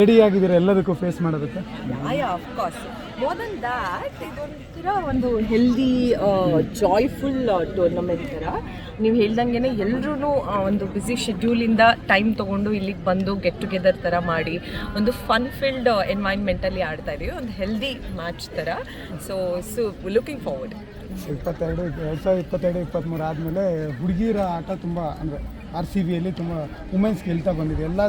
Ready ಆಗಿದ್ದೀರಾ ಎಲ್ಲದಕ್ಕೂ face ಮಾಡೋದಕ್ಕೆ? ಅಫ್ಕೋರ್ಸ್ ಮೋರ್ ದನ್ ದ್ಯಾಟ್ ಇದೊಂಥರ ಒಂದು ಹೆಲ್ದಿ ಜಾಯ್ಫುಲ್ ಟೂರ್ನಮೆಂಟ್ ಥರ ನೀವು ಹೇಳ್ದಂಗೆ ಎಲ್ಲರೂ ಒಂದು ಬ್ಯುಸಿ ಶೆಡ್ಯೂಲಿಂದ ಟೈಮ್ ತೊಗೊಂಡು ಇಲ್ಲಿಗೆ ಬಂದು ಗೆಟ್ ಟುಗೆದರ್ ಥರ ಮಾಡಿ ಒಂದು ಫನ್ ಫಿಲ್ಡ್ ಎನ್ವೈರ್ನ್ಮೆಂಟಲ್ಲಿ ಆಡ್ತಾ ಇದೀವಿ. ಒಂದು ಹೆಲ್ದಿ ಮ್ಯಾಚ್ ಥರ ಸೊ ಸೊ ಲುಕಿಂಗ್ ಫಾರ್ವರ್ಡ್ ಇಪ್ಪತ್ತೆರಡು ಎರಡು ಸಾವಿರದ ಇಪ್ಪತ್ತೆರಡು ಇಪ್ಪತ್ತ್ಮೂರು ಆದಮೇಲೆ ಹುಡುಗಿರ ಆಟ ತುಂಬ ಅಂದರೆ ಆರ್ ಸಿ ಬಿಯಲ್ಲಿ ತುಂಬ ವುಮೆನ್ಸ್ ಗೆಲ್ತಾ ಬಂದಿದೆ. ಎಲ್ಲ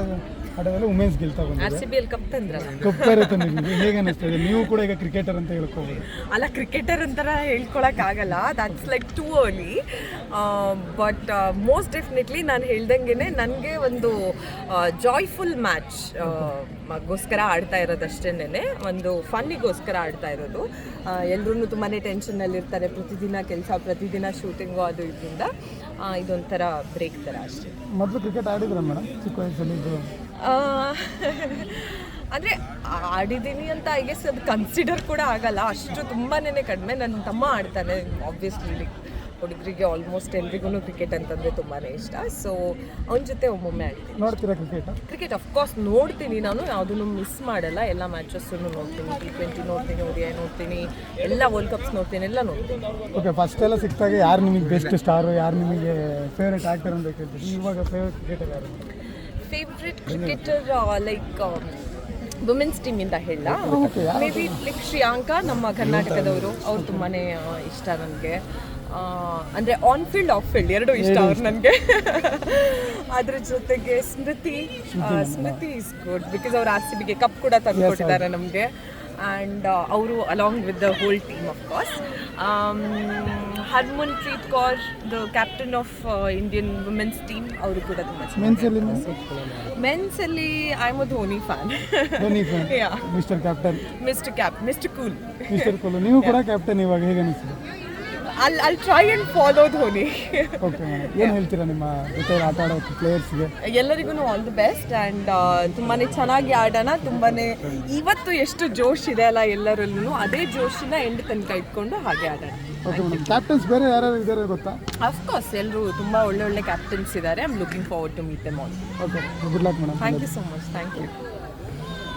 ಆಟದಲ್ಲೂ ವುಮೆನ್ಸ್ ಗೆಲ್ತಾ ಆರ್ ಬಂದಿದೆ ಸಿ ಬಿ ಅಲ್ಲಿ ಕಪ್ ತಂದ್ರಲ್ಲ? ಕಪ್ ತಂದಿದ್ದೀವಿ ಹೇಗೆ ಅನಿಸ್ತದೆ ನೀವು ಕೂಡ ಈಗ ಕ್ರಿಕೆಟರ್ ಅಂತ ಹೇಳ್ಕೋಬೋದು. ಅಲ್ಲ ಕ್ರಿಕೆಟರ್ ಅಂತರ ಹೇಳ್ಕೊಳಕ್ ಆಗಲ್ಲ. That's like too early but most definitely ನಾನು ಹೇಳ್ದಂಗೆ ನನಗೆ ಒಂದು ಜಾಯ್ಫುಲ್ ಮ್ಯಾಚ್ ಗೋಸ್ಕರ ಆಡ್ತಾ ಇರೋದಷ್ಟೇನೆ ಒಂದು ಫನ್ನಿಗೋಸ್ಕರ ಆಡ್ತಾ ಇರೋದು. ಎಲ್ಲರೂ ತುಂಬಾ ಟೆನ್ಷನ್ನಲ್ಲಿರ್ತಾರೆ ಪ್ರತಿದಿನ ಕೆಲಸ ಪ್ರತಿದಿನ ಶೂಟಿಂಗು ಅದು ಇದರಿಂದ. ಇದೊಂಥರ ಬ್ರೇಕ್ ಥರ ಅಷ್ಟೇ. ಮೊದಲು ಕ್ರಿಕೆಟ್ ಆಡಿದ್ರ ಮೇಡಮ್ ಚಿಕ್ಕ ವಯಸ್ಸಲ್ಲಿ ಇದು ಅಂದ್ರೆ ಆಡಿದ್ದೀನಿ ಅಂತ ಐ ಗೆಸ್ ಅದು ಕನ್ಸಿಡರ್ ಕೂಡ ಆಗಲ್ಲ. ಅಷ್ಟು ತುಂಬಾನೇ ಕಡಿಮೆ ನನ್ನ ತಮ್ಮ ಆಡ್ತಾನೆ ಆಬ್ವಿಯಸ್ಲಿ ಹುಡುಗರಿಗೆ ಆಲ್ಮೋಸ್ಟ್ ಎಲ್ರಿಗೂ ಕ್ರಿಕೆಟ್ ಅಂತಂದರೆ ತುಂಬಾ ಇಷ್ಟ. ಸೊ ಅವನ ಜೊತೆ ಒಮ್ಮೊಮ್ಮೆ ಆಡ್ತೀನಿ. ನೋಡ್ತೀರಾ ಕ್ರಿಕೆಟ್ ಕ್ರಿಕೆಟ್ ಅಫ್ಕೋರ್ಸ್ ನೋಡ್ತೀನಿ ನಾನು ಯಾವುದನ್ನು ಮಿಸ್ ಮಾಡಲ್ಲ. ಎಲ್ಲ ಮ್ಯಾಚಸ್ಸನ್ನು ನೋಡ್ತೀನಿ ಟಿ ಟ್ವೆಂಟಿ ನೋಡ್ತೀನಿ ಒ ನೋಡ್ತೀನಿ ಎಲ್ಲ ವರ್ಲ್ಡ್ ಕಪ್ಸ್ ನೋಡ್ತೀನಿ ಎಲ್ಲ ನೋಡ್ತೀನಿ. ಓಕೆ ಫಸ್ಟ್ ಎಲ್ಲ ಸಿಕ್ತಾಗ ಯಾರು ನಿಮಗೆ ಬೆಸ್ಟ್ ಸ್ಟಾರು ಯಾರು ನಿಮಗೆ ಫೇವ್ರೆಟ್ ಆಕ್ಟರ್ ಅಂತ ಕೇಳ್ತೀನಿ. ಇವಾಗ ಫೇವ್ರೇಟ್ ಕ್ರಿಕೆಟರ್ ಯಾರು? ಫೇವ್ರೆಟ್ ಕ್ರಿಕೆಟರ್ ಲೈಕ್ ವುಮೆನ್ಸ್ ಟೀಮಿಂದ ಹೇಳ. Okay, maybe like Shreyanka ನಮ್ಮ ಕರ್ನಾಟಕದವರು. ಅವ್ರು ತುಂಬಾ ಇಷ್ಟ ನನಗೆ. ಅಂದರೆ ಆನ್ ಫೀಲ್ಡ್ ಆಫ್ ಫೀಲ್ಡ್ ಎರಡೂ ಇಷ್ಟ ಅವ್ರು ನನಗೆ. ಅದ್ರ ಜೊತೆಗೆ Smriti Smriti is good because ಅವ್ರು ಆರ್ ಸಿ ಬಿಗೆ ಕಪ್ ಕೂಡ ತಂದು ಕೊಟ್ಟಿದ್ದಾರೆ ನಮಗೆ. ಆ್ಯಂಡ್ ಅವರು along with the whole team of course Harmanpreet Kaur the captain of Indian women's team ಅವರು ಕೂಡ ತುಂಬ ಮೆನ್ಸಲ್ಲಿ ಮೆನ್ಸ್ ಅಲ್ಲಿ I am Dhoni fan Dhoni fan yeah mister captain mister cap mister cool mister cool ನೀವು ಕೂಡ captain ಇವಾಗ ಹೇಗೆ ಅಲ್ಲಿ ಅಲ್ಲಿ try and follow Dhoni okay ಏನು ಹೇಳ್ತೀರಾ ನಿಮ್ಮ ಜೊತೆ ಆಟ ಆಡೋ ಪ್ಲೇಯರ್ಸ್ಗೆ ಎಲ್ಲರಿಗೂ ಆಲ್ ದಿ ಬೆಸ್ಟ್ ಆ್ಯಂಡ್ ತುಂಬಾ ಚೆನ್ನಾಗಿ ಆಡೋಣ ತುಂಬಾ ಇವತ್ತು ಎಷ್ಟು ಜೋಶ್ ಇದೆ ಅಲ್ಲ ಎಲ್ಲರಲ್ಲೂ ಅದೇ ಜೋಶಿನ ಎಂಡ್ ತನಕ ಇಟ್ಕೊಂಡು ಹಾಗೆ ಆಡೋಣ. ಓಕೆ ಮೇಡಮ್ ಕ್ಯಾಪ್ಟನ್ಸ್ ಬೇರೆ ಯಾರು ಇದ್ದಾರೆ ಗೊತ್ತಾ? ಅಫ್ಕೋರ್ಸ್ ಎಲ್ಲರೂ ತುಂಬ ಒಳ್ಳೆ ಒಳ್ಳೆ ಕ್ಯಾಪ್ಟನ್ಸ್ ಇದ್ದಾರೆ I am looking forward to meet them all okay good luck madam thank you so much thank you